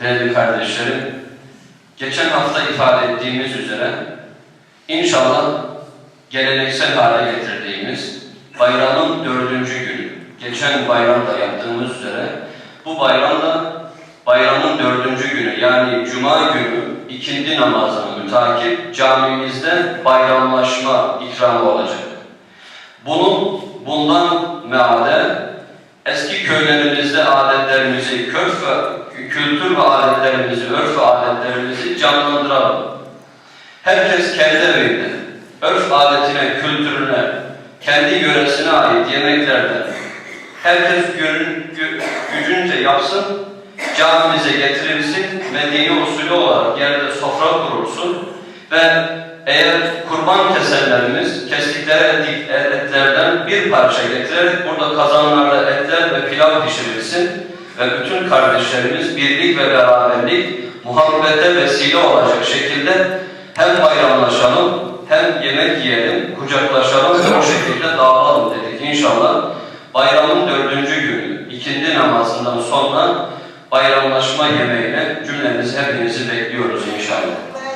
Değerli kardeşlerim, geçen hafta ifade ettiğimiz üzere inşallah geleneksel hale getirdiğimiz bayramın dördüncü günü, geçen bayramda yaptığımız üzere bu bayramda bayramın dördüncü günü yani Cuma günü ikindi namazını mütakip camimizde bayramlaşma ikramı olacak. Bunun bundan meade eski köylerimizde adetlerimizi, körf ve kültür ve adetlerimizi, örf ve adetlerimizi canlandıralım. Herkes kendi evinde, örf adetine, kültürüne, kendi yöresine ait yemeklerden herkes gücünce yapsın, camimize getirilsin, Medine usulü olarak yerde sofra kurulsun ve eğer kurban kesenlerimiz kestikleri etlerden bir parça getirerek burada kazanlarda etler ve pilav pişirilsin ve bütün kardeşlerimiz birlik ve beraberlik muhabbete vesile olacak şekilde hem bayramlaşalım hem yemek yiyelim, kucaklaşalım ve o şekilde dağılalım dedik inşallah. Bayramın dördüncü günü, ikindi namazından sonra bayramlaşma yemeğine cümlemiz hepinizi bekliyoruz inşallah.